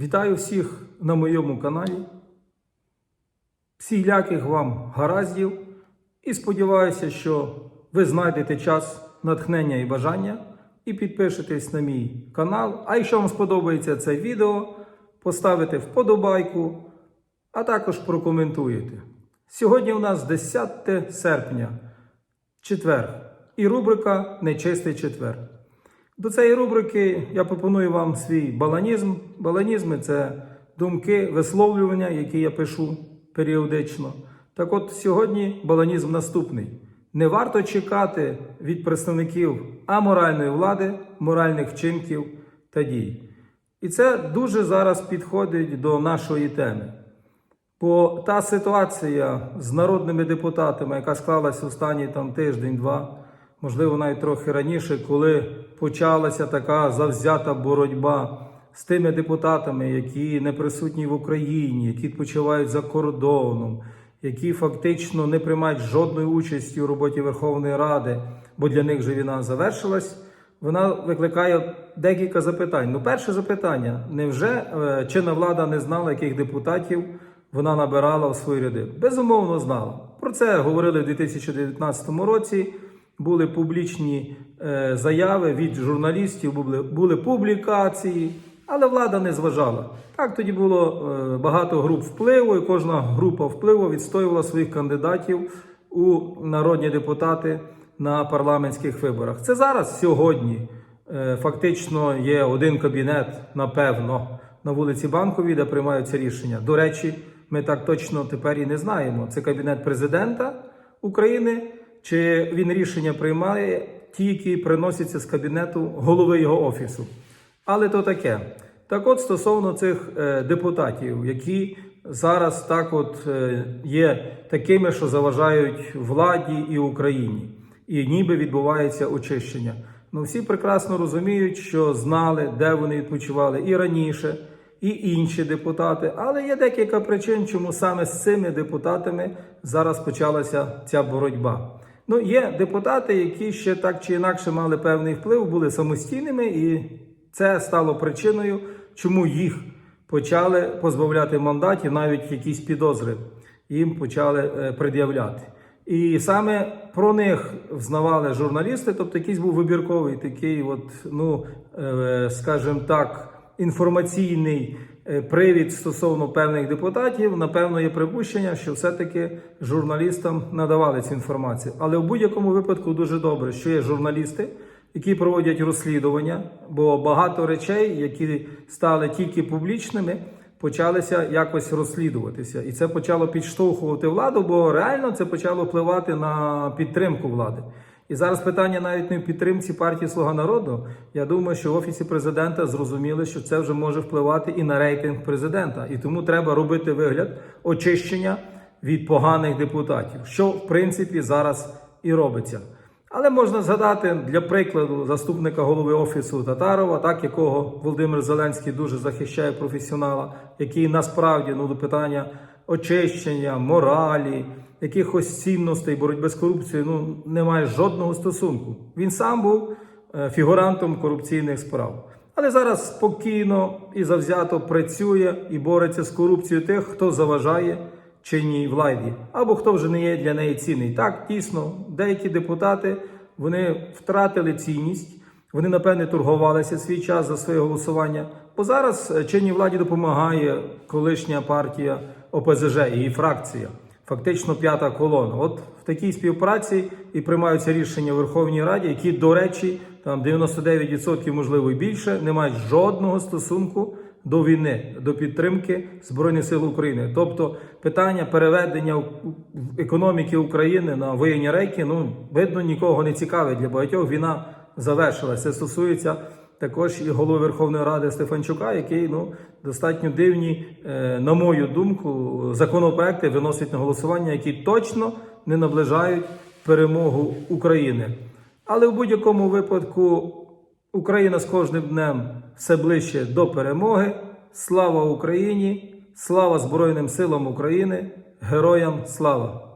Вітаю всіх на моєму каналі. Всіляких вам гараздів і сподіваюся, що ви знайдете час натхнення і бажання і підпишетесь на мій канал. А якщо вам сподобається це відео, поставите вподобайку, а також прокоментуєте. Сьогодні у нас 10 серпня, четвер, і рубрика Нечистий четвер. До цієї рубрики я пропоную вам свій баланізм. Баланізми це думки, висловлювання, які я пишу періодично. Так от сьогодні баланізм наступний. Не варто чекати від представників аморальної влади, моральних вчинків та дій. І це дуже зараз підходить до нашої теми. Бо та ситуація з народними депутатами, яка склалася останній там тиждень-два, можливо, навіть трохи раніше, коли почалася така завзята боротьба з тими депутатами, які не присутні в Україні, які відпочивають за кордоном, які фактично не приймають жодної участі у роботі Верховної Ради, бо для них же війна завершилась. Вона викликає декілька запитань. Ну, перше запитання: невже е, чинна влада не знала, яких депутатів вона набирала в свої ряди? Безумовно, знала. Про це говорили в 2019 році. Були публічні е, заяви від журналістів, були, публікації, але влада не зважала. Так тоді було е, багато груп впливу, і кожна група впливу відстоювала своїх кандидатів у народні депутати на парламентських виборах. Це зараз сьогодні е, фактично є один кабінет, напевно, на вулиці Банковій, де приймаються рішення. До речі, ми так точно тепер і не знаємо. Це кабінет президента України, чи він рішення приймає ті, які приносяться з кабінету голови його офісу. Але то таке. Так от стосовно цих е, депутатів, які зараз так от е, є такими, що заважають владі і Україні, і ніби відбувається очищення. Ну всі прекрасно розуміють, що знали, де вони відпочивали і раніше, і інші депутати. Але є декілька причин, чому саме з цими депутатами зараз почалася ця боротьба. Ну, є депутати, які ще так чи інакше мали певний вплив, були самостійними, і це стало причиною, чому їх почали позбавляти мандатів, навіть якісь підозри їм почали е, пред'являти. І саме про них взнавали журналісти, тобто якийсь був вибірковий такий, от, ну, е, скажімо так, інформаційний привід стосовно певних депутатів. Напевно, є припущення, що все-таки журналістам надавали цю інформацію. Але в будь-якому випадку дуже добре, що є журналісти, які проводять розслідування, бо багато речей, які стали тільки публічними, почалися якось розслідуватися. І це почало підштовхувати владу, бо реально це почало впливати на підтримку влади. І зараз питання навіть не в підтримці партії Слуга народу. Я думаю, що в офісі президента зрозуміли, що це вже може впливати і на рейтинг президента. І тому треба робити вигляд очищення від поганих депутатів, що в принципі зараз і робиться. Але можна згадати для прикладу заступника голови офісу Татарова, так якого Володимир Зеленський дуже захищає професіонала, який насправді ну до питання очищення, моралі, якихось цінностей, боротьби з корупцією, ну не має жодного стосунку. Він сам був е, фігурантом корупційних справ. Але зараз спокійно і завзято працює і бореться з корупцією тих, хто заважає чинній владі, або хто вже не є для неї цінний. Так, дійсно, деякі депутати вони втратили цінність, вони, напевне, торгувалися свій час за своє голосування. Бо зараз е, чинній владі допомагає колишня партія ОПЗЖ її фракція, фактично п'ята колона. От в такій співпраці і приймаються рішення в Верховній Раді, які, до речі, там 99% можливо і більше, не мають жодного стосунку до війни, до підтримки Збройних сил України. Тобто питання переведення економіки України на воєнні рейки, ну видно, нікого не цікавить. Для багатьох війна завершилася. Це стосується також і голови Верховної Ради Стефанчука, який ну достатньо дивні, е, на мою думку, законопроекти виносить на голосування, які точно не наближають перемогу України. Але в будь-якому випадку Україна з кожним днем все ближче до перемоги. Слава Україні! Слава Збройним силам України! Героям слава!